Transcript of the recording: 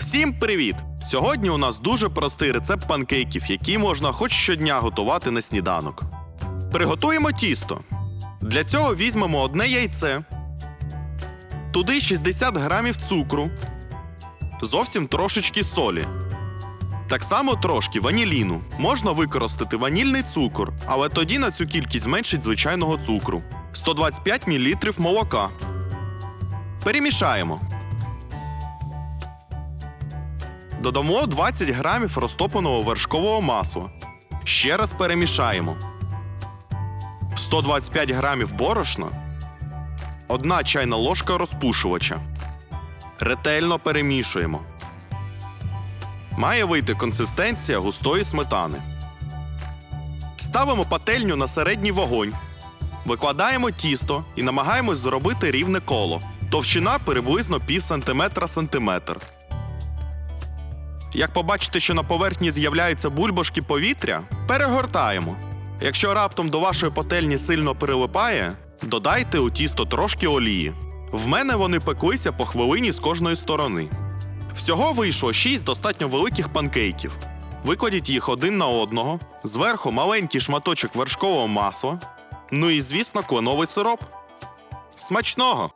Всім привіт! Сьогодні у нас дуже простий рецепт панкейків, які можна хоч щодня готувати на сніданок. Приготуємо тісто. Для цього візьмемо одне яйце, туди 60 грамів цукру, зовсім трошечки солі. Так само трошки ваніліну. Можна використати ванільний цукор, але тоді на цю кількість зменшить звичайного цукру. 125 мл молока. Перемішаємо. Додамо 20 грамів розтопленого вершкового масла. Ще раз перемішаємо. 125 грамів борошна. Одна чайна ложка розпушувача. Ретельно перемішуємо. Має вийти консистенція густої сметани. Ставимо пательню на середній вогонь. Викладаємо тісто і намагаємось зробити рівне коло. Товщина приблизно пів сантиметра сантиметр. Як побачите, що на поверхні з'являються бульбашки повітря, перегортаємо. Якщо раптом до вашої пательні сильно прилипає, додайте у тісто трошки олії. В мене вони пеклися по хвилині з кожної сторони. Всього вийшло 6 достатньо великих панкейків. Викладіть їх один на одного, зверху маленький шматочок вершкового масла, ну і, звісно, кленовий сироп. Смачного!